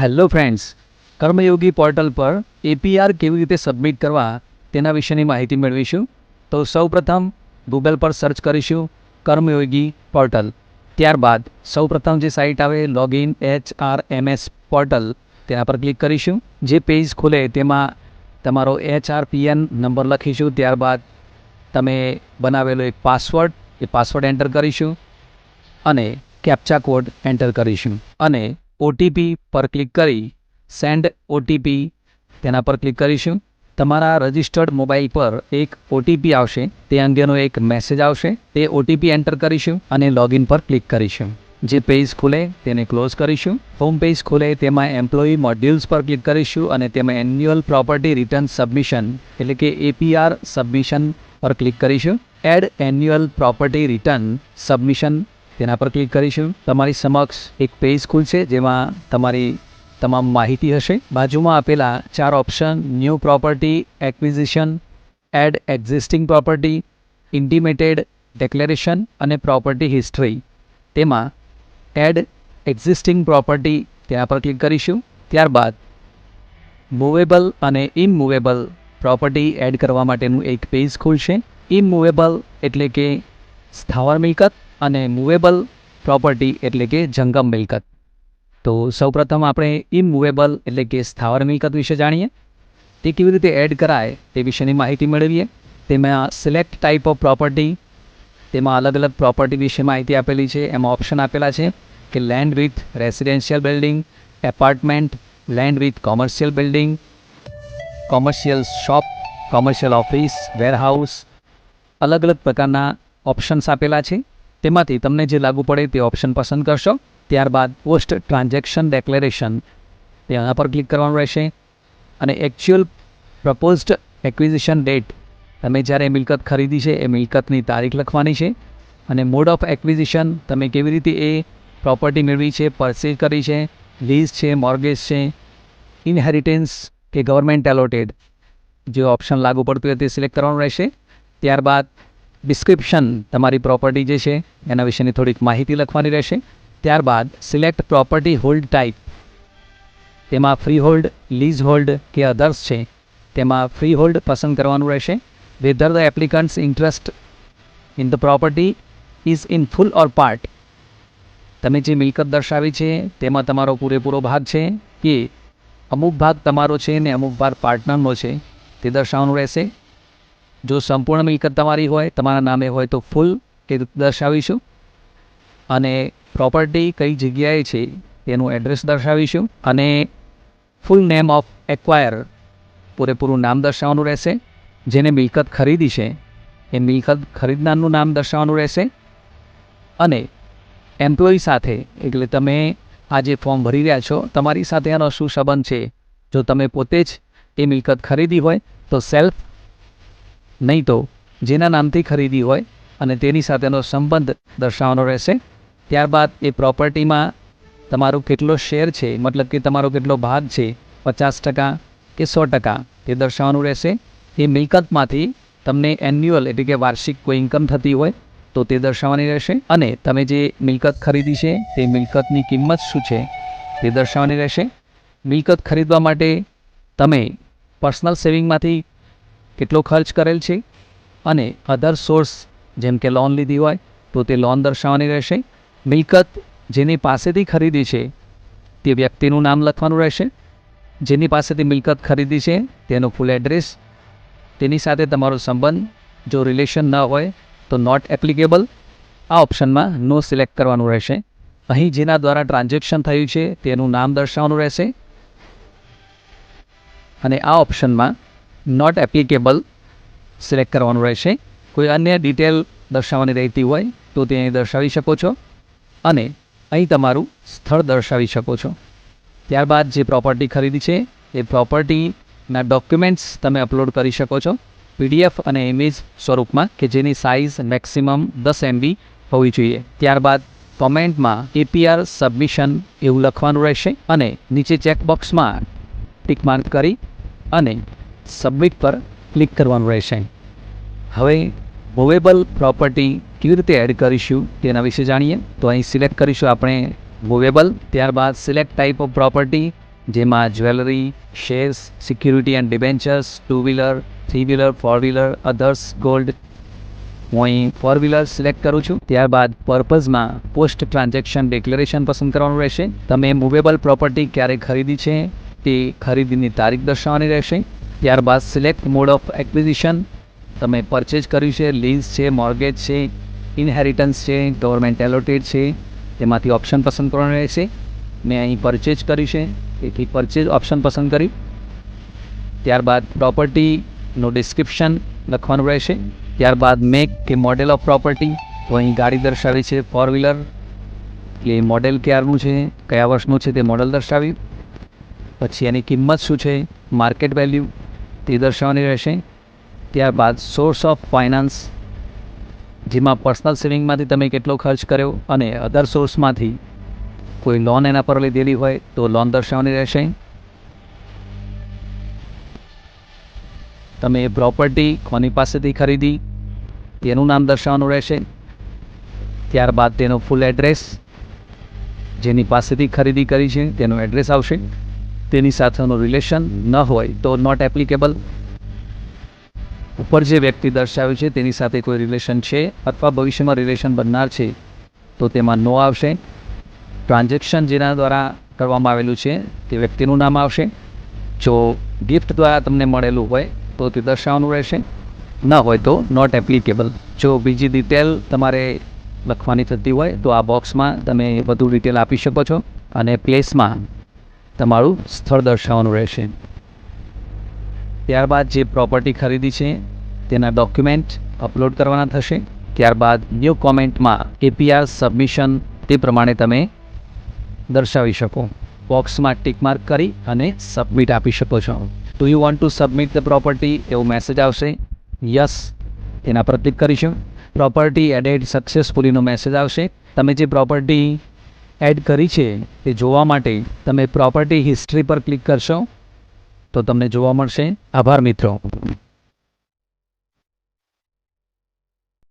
Hello friends, Karmayogi portal પર APR કેવી રીતે સબમિટ કરવા તેના વિશેની માહિતી મેળવીશું. તો સૌપ્રથમ ગૂગલ પર સર્ચ કરીશું કર્મયોગી પોર્ટલ. ત્યારબાદ સૌપ્રથમ જે સાઇટ આવે login H R M S portal, તેના પર ક્લિક કરીશું. જે પેજ ખુલે તેમાં તમારો એચ આર પીએન નંબર લખીશું. ત્યારબાદ તમે બનાવેલો એક પાસવર્ડ એ પાસવર્ડ એન્ટર કરીશું અને કેપ્ચા કોડ એન્ટર કરીશું. અને ઓટીપી પર ક્લિક કરી સેન્ડ ઓટીપી તેના પર ક્લિક કરીશું. તમારા રજિસ્ટર્ડ મોબાઈલ પર એક ઓટીપી આવશે. તે અંગેનો એક મેસેજ આવશે. તે ઓટીપી એન્ટર કરીશું અને લોગિન પર ક્લિક કરીશું. જે પેજ ખુલે તેને ક્લોઝ કરીશું. હોમ પેજ ખુલે તેમાં એમ્પ્લોયી મોડ્યુલ્સ પર ક્લિક કરીશું અને તેમાં એન્યુઅલ પ્રોપર્ટી રિટર્ન સબમિશન એટલે કે એપીઆર સબમિશન પર ક્લિક કરીશું. Add annual property return submission તેના પર ક્લિક કરીશું. તમારી સમક્ષ એક પેજ ખુલશે જેમાં તમારી તમામ માહિતી હશે. બાજુમાં આપેલા ચાર option new property acquisition add existing property intimated declaration અને પ્રોપર્ટી હિસ્ટ્રી તેમાં એડ એક્ઝિસ્ટિંગ પ્રોપર્ટી તેના પર ક્લિક કરીશું. ત્યારબાદ મૂવેબલ અને ઇમૂવેબલ પ્રોપર્ટી એડ કરવા માટેનું એક પેજ ખુલશે. ઇમૂવેબલ એટલે કે સ્થાવર મિલકત. અને મૂવેબલ પ્રોપર્ટી એટલે કે જંગમ મિલકત. તો સૌપ્રથમ આપણે ઇમૂવેબલ એટલે કે સ્થાવર મિલકત વિશે જાણીએ. તે કેવી રીતે એડ કરાય તે વિશેની માહિતી મેળવીએ. તેમાં સિલેક્ટ ટાઈપ ઓફ પ્રોપર્ટી તેમાં અલગ અલગ પ્રોપર્ટી વિશે માહિતી આપેલી છે. એમાં ઓપ્શન આપેલા છે કે land with residential building apartment land with commercial building commercial shop commercial office warehouse અલગ અલગ પ્રકારના ઓપ્શન્સ આપેલા છે. તેમાંથી તમને જે લાગુ પડે તે ઓપ્શન પસંદ કરશો. ત્યારબાદ પોસ્ટ ટ્રાન્ઝેક્શન ડેક્લેરેશન. તેના પર ક્લિક કરવાનું રહેશે. અને એકચ્યુઅલ પ્રપોઝડ એક્વિઝિશન ડેટ તમે જ્યારે મિલકત ખરીદી છે, એ મિલકતની તારીખ લખવાની છે. અને મોડ ઓફ એક્વિઝિશન તમે કેવી રીતે એ પ્રોપર્ટી મેળવી છે પરચેઝ કરી છે લીઝ છે મોર્ગેજ છે ઇનહેરિટેન્સ કે ગવર્મેન્ટ એલોટેડ જે ઓપ્શન લાગુ પડતું હોય તે સિલેક્ટ કરવાનું રહેશે. ત્યારબાદ ડિસ્ક્રિપ્શન તમારી પ્રોપર્ટી જે છે, એના વિશેની થોડીક માહિતી લખવાની રહેશે. ત્યારબાદ સિલેક્ટ પ્રોપર્ટી હોલ્ડ ટાઈપ તેમાં ફ્રી હોલ્ડ લીઝ હોલ્ડ કે અધર્સ છે, તેમાં ફ્રી હોલ્ડ પસંદ કરવાનું રહેશે. Whether the applicant's interest in the property is in full or part તમે જે મિલકત દર્શાવી છે, તેમાં તમારો પૂરેપૂરો ભાગ છે કે અમુક ભાગ તમારો છે ને અમુક ભાગ પાર્ટનરનો છે, તે દર્શાવવાનું રહેશે. જો સંપૂર્ણ મિલકત તમારી હોય, તમારા નામે હોય તો ફૂલ કે દર્શાવીશું. અને પ્રોપર્ટી કઈ જગ્યાએ છે તેનું એડ્રેસ દર્શાવીશું. અને ફૂલ નેમ ઓફ એક્વાયર પૂરેપૂરું નામ દર્શાવવાનું રહેશે. જેને મિલકત ખરીદી છે, એ મિલકત ખરીદનારનું નામ દર્શાવવાનું રહેશે. અને એમ્પ્લોયી સાથે, એટલે તમે આ જે ફોર્મ ભરી રહ્યા છો, તમારી સાથે એનો શું સંબંધ છે? જો તમે પોતે જ એ મિલકત ખરીદી હોય, તો સેલ્ફ નહીં તો જેના નામથી ખરીદી હોય અને તેની સાથેનો સંબંધ દર્શાવવાનો રહેશે. ત્યારબાદ એ પ્રોપર્ટીમાં તમારો કેટલો શેર છે, મતલબ કે તમારો કેટલો ભાગ છે, પચાસ ટકા કે સો ટકા તે દર્શાવવાનું રહેશે. એ મિલકતમાંથી તમને એન્યુઅલ એટલે કે વાર્ષિક કોઈ ઇન્કમ થતી હોય તો તે દર્શાવવાની રહેશે અને તમે જે મિલકત ખરીદી છે તે મિલકતની કિંમત શું છે તે દર્શાવવાની રહેશે. મિલકત ખરીદવા માટે તમે પર્સનલ સેવિંગમાંથી કેટલો ખર્ચ કરેલ છે? અને અધર સોર્સ જેમ કે લોન લીધી હોય, તો તે લોન દર્શાવવાની રહેશે. મિલકત જેની પાસેથી ખરીદી છે, તે વ્યક્તિનું નામ લખવાનું રહેશે. જેની પાસેથી મિલકત ખરીદી છે, તેનો ફૂલ એડ્રેસ તેની સાથે તમારો સંબંધ, જો રિલેશન ન હોય, તો નોટ એપ્લિકેબલ આ ઓપ્શનમાં નો સિલેક્ટ કરવાનું રહેશે. અહીં જેના દ્વારા ટ્રાન્ઝેક્શન થયું છે, તેનું નામ દર્શાવવાનું રહેશે. અને આ ઓપ્શનમાં નોટ એપ્લિકેબલ સિલેક્ટ કરવાનું રહેશે. કોઈ અન્ય ડિટેલ દર્શાવવાની રહેતી હોય તો તે અહીં દર્શાવી શકો છો. અને અહીં તમારું સ્થળ દર્શાવી શકો છો. ત્યારબાદ જે પ્રોપર્ટી ખરીદી છે, એ પ્રોપર્ટીના ડોક્યુમેન્ટ્સ તમે અપલોડ કરી શકો છો. પીડીએફ અને ઇમેજ સ્વરૂપમાં કે જેની સાઇઝ મેક્સિમમ દસ એમબી હોવી જોઈએ. ત્યારબાદ કોમેન્ટમાં એપીઆર સબમિશન એવું લખવાનું રહેશે. અને નીચે ચેકબોક્સમાં ટીક માર્ક કરી અને સબમિટ પર ક્લિક કરવાનું રહેશે. હવે મૂવેબલ પ્રોપર્ટી કેવી રીતે એડ કરીશું તેના વિશે જાણીએ. તો અહીં સિલેક્ટ કરીશું આપણે મૂવેબલ ત્યારબાદ સિલેક્ટ ટાઈપ ઓફ પ્રોપર્ટી જેમાં jewellery shares security and debentures two wheeler three wheeler four wheeler others gold હું અહીં ફોર વ્હીલર સિલેક્ટ કરું છું. ત્યારબાદ પર્પઝમાં પોસ્ટ ટ્રાન્ઝેક્શન ડિક્લેરેશન પસંદ કરવાનું રહેશે. તમે મૂવેબલ પ્રોપર્ટી ક્યારે ખરીદી છે તે ખરીદીની તારીખ દર્શાવવાની રહેશે. ત્યારબાદ સિલેક્ટ મોડ ઓફ એક્વિઝિશન તમે પરચેજ કર્યું છે લીઝ છે મોર્ગેજ છે ઇનહેરિટન્સ છે ગવર્મેન્ટ એલોટેડ છે, તેમાંથી ઓપ્શન પસંદ કરવાનું રહેશે. મેં અહીં પરચેજ કર્યું છે, તેથી પરચેજ ઓપ્શન પસંદ કર્યું. ત્યારબાદ પ્રોપર્ટીનું ડિસ્ક્રિપ્શન લખવાનું રહેશે. ત્યારબાદ મેક કે મોડેલ ઓફ પ્રોપર્ટી તો અહીં ગાડી દર્શાવી છે ફોર વ્હીલર એટલે મોડેલ ક્યારનું છે, કયા વર્ષનું છે તે મોડેલ દર્શાવ્યું. પછી એની કિંમત શું છે માર્કેટ વેલ્યુ તે દર્શાવવાની રહેશે. ત્યારબાદ સોર્સ ઓફ ફાઇનાન્સ જેમાં પર્સનલ સેવિંગમાંથી તમે કેટલો ખર્ચ કર્યો અને અધર સોર્સમાંથી કોઈ લોન એના પર લીધેલી હોય તો લોન દર્શાવવાની રહેશે. તમે પ્રોપર્ટી કોની પાસેથી ખરીદી, તેનું નામ દર્શાવવાનું રહેશે. ત્યારબાદ તેનો ફૂલ એડ્રેસ જેની પાસેથી ખરીદી કરી છે, તેનું એડ્રેસ આવશે. તેની સાથેનું રિલેશન ન હોય તો નોટ એપ્લિકેબલ ઉપર જે વ્યક્તિ દર્શાવ્યું છે, તેની સાથે કોઈ રિલેશન છે અથવા ભવિષ્યમાં રિલેશન બનનાર છે, તો તેમાં નો આવશે. ટ્રાન્ઝેક્શન જેના દ્વારા કરવામાં આવેલું છે, તે વ્યક્તિનું નામ આવશે. જો ગિફ્ટ દ્વારા તમને મળેલું હોય, તો તે દર્શાવવાનું રહેશે. ન હોય તો નોટ એપ્લિકેબલ જો બીજી ડિટેલ તમારે લખવાની થતી હોય, તો આ બોક્સમાં તમે વધુ ડિટેલ આપી શકો છો. અને પ્લેસમાં તમારું સ્થળ દર્શાવવાનું રહેશે. ત્યારબાદ જે પ્રોપર્ટી ખરીદી છે, તેના ડોક્યુમેન્ટ અપલોડ કરવાના થશે. ત્યારબાદ ન્યૂ કોમેન્ટમાં એપીઆર સબમિશન તે પ્રમાણે તમે દર્શાવી શકો. બોક્સમાં ટિક માર્ક કરી અને સબમિટ આપી શકો છો. Do you want to submit the property એવો મેસેજ આવશે. યસ એના પર ક્લિક કરીશું. પ્રોપર્ટી એડેડ સક્સેસફુલીનો મેસેજ આવશે. તમે જે પ્રોપર્ટી એડ કરી છે તે જોવા માટે તમે પ્રોપર્ટી હિસ્ટ્રી પર ક્લિક કરશો તો તમને જોવા મળશે. આભાર મિત્રો.